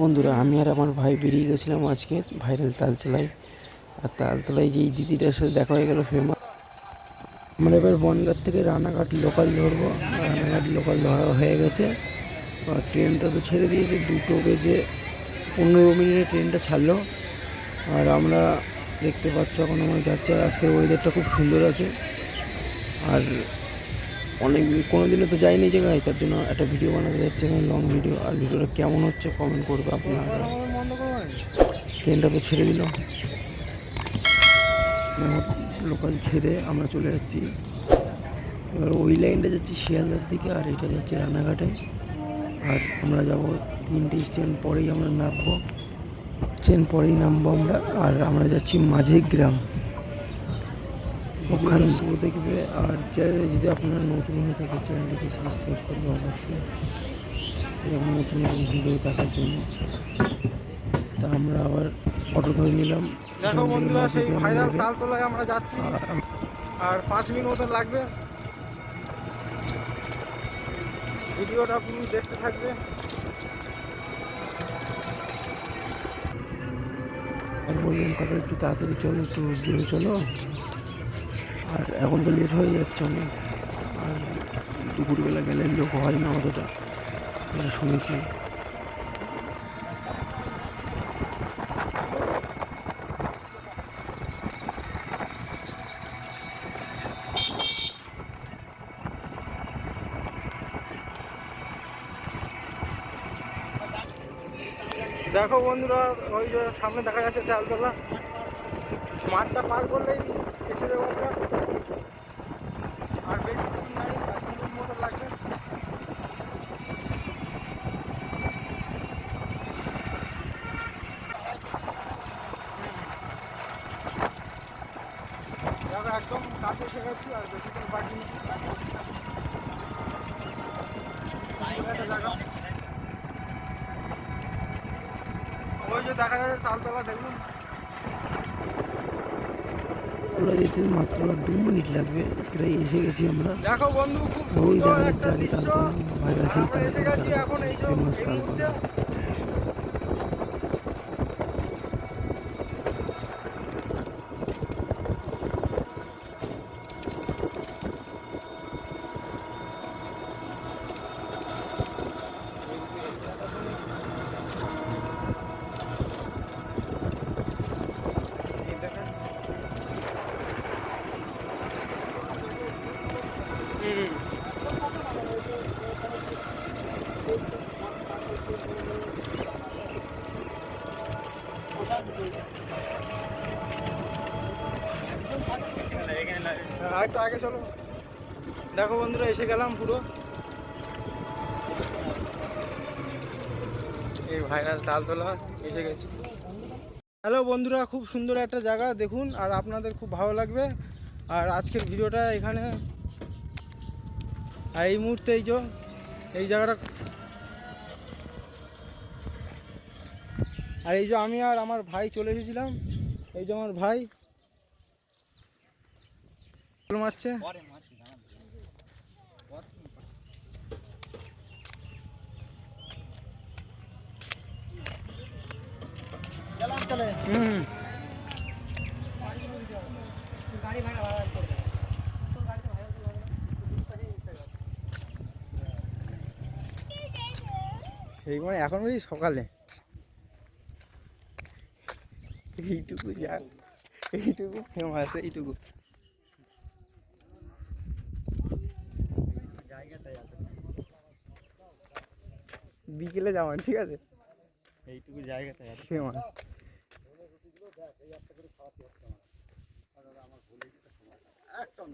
বন্ধুরা, আমি আর আমার ভাই বেরিয়ে গেছিলাম আজকে ভাইরাল তালতলায়। আর তালতলায় যেই দিদিটার সাথে দেখা হয়ে গেল ফেমাস আমরা এবার বনগাঁ থেকে রানাঘাট লোকাল ধরবো। রানাঘাট লোকাল ধরা হয়ে গেছে। আর ট্রেনটা তো ছেড়ে দিয়েছে, দুটো বেজে পনেরো মিনিটে ট্রেনটা ছাড়লো। আর আমরা দেখতে পাচ্ছ এখন আমরা যাচ্ছি আর আজকের ওয়েদারটা খুব সুন্দর আছে। আর অনেক কোনো দিনও তো যাইনি জায়গায় তার জন্য একটা ভিডিও বানাতে যাচ্ছে এখানে লং ভিডিও আর ভিডিওটা কেমন হচ্ছে কমেন্ট করবে আপনারা। ট্রেনটা তো ছেড়ে দিল। লোকাল ছেড়ে আমরা চলে যাচ্ছি। এবার ওই লাইনটা যাচ্ছি শিয়ালদার দিকে, আর এটা যাচ্ছে রানাঘাটে। আর আমরা যাব তিনটে স্টেশন পরেই আমরা নামবো। ট্রেন পরেই নামবো আমরা, আর আমরা যাচ্ছি মাঝে গ্রাম। ওখানে শুরু দেখবে। আর চ্যানেলে যদি আপনারা নতুন হয়ে থাকে চ্যানেলটিকে সাবস্ক্রাইব করবে অবশ্যই। এরকম নতুন নতুন ভিডিও দেখার জন্য। তা আমরা আবার অটো ধরে নিলাম। দেখো বন্ধুরা সেই ভাইরাল তালতলায় আমরা যাচ্ছি। আর পাঁচ মিনিট মতো লাগবে। ভিডিওটা পুরো দেখতে থাকবে। আর বললাম কাকা একটু তাড়াতাড়ি চলো একটু জোরে চলো। আর এখন তো লেট হয়ে যাচ্ছে অনেক। আর দুপুরবেলা গেলে লোক হয় না অতটা, আমরা শুনেছি। দেখো বন্ধুরা, ওই যে সামনে দেখা যাচ্ছে তালতলা মাঠটা পার করলেই এসে আমরা। আর বেশি নাই এক মিনিট মতো লাগবে। একদম কাছে এসে গেছি, আর বেশি দূর বাকি জায়গা। ওই যে দেখা যাচ্ছে, তালতলা, দেখুন। ওরা যেতে মাত্র দু মিনিট লাগবে। প্রায় এসে গেছি আমরা। ওই দেখা যাচ্ছে আগে তালতলা ভাইরাল সেই তালতলা দেখা যাচ্ছে ফেমাস তালতলা। আর একটু আগে চলো। দেখো বন্ধুরা, এসে গেলাম পুরো। এই ভাইরাল তালতলা এসে গেছি। হ্যালো বন্ধুরা, খুব সুন্দর একটা জায়গা, দেখুন, আর আপনাদের খুব ভালো লাগবে। আর আজকের ভিডিওটা এখানে, আর এই মুহূর্তে এই যে, এই জায়গাটা আর এই যে আমি আর আমার ভাই চলে এসেছিলাম। এই যে আমার ভাই মারছে? হুম। সেই মানে এখন ওই সকালে। এইটুকু যা এইটুকু ফেমাস এইটুকু। বিকেলে যাওয়া ঠিক আছে এইটুকু জায়গাটা আছে ফেমাস একদম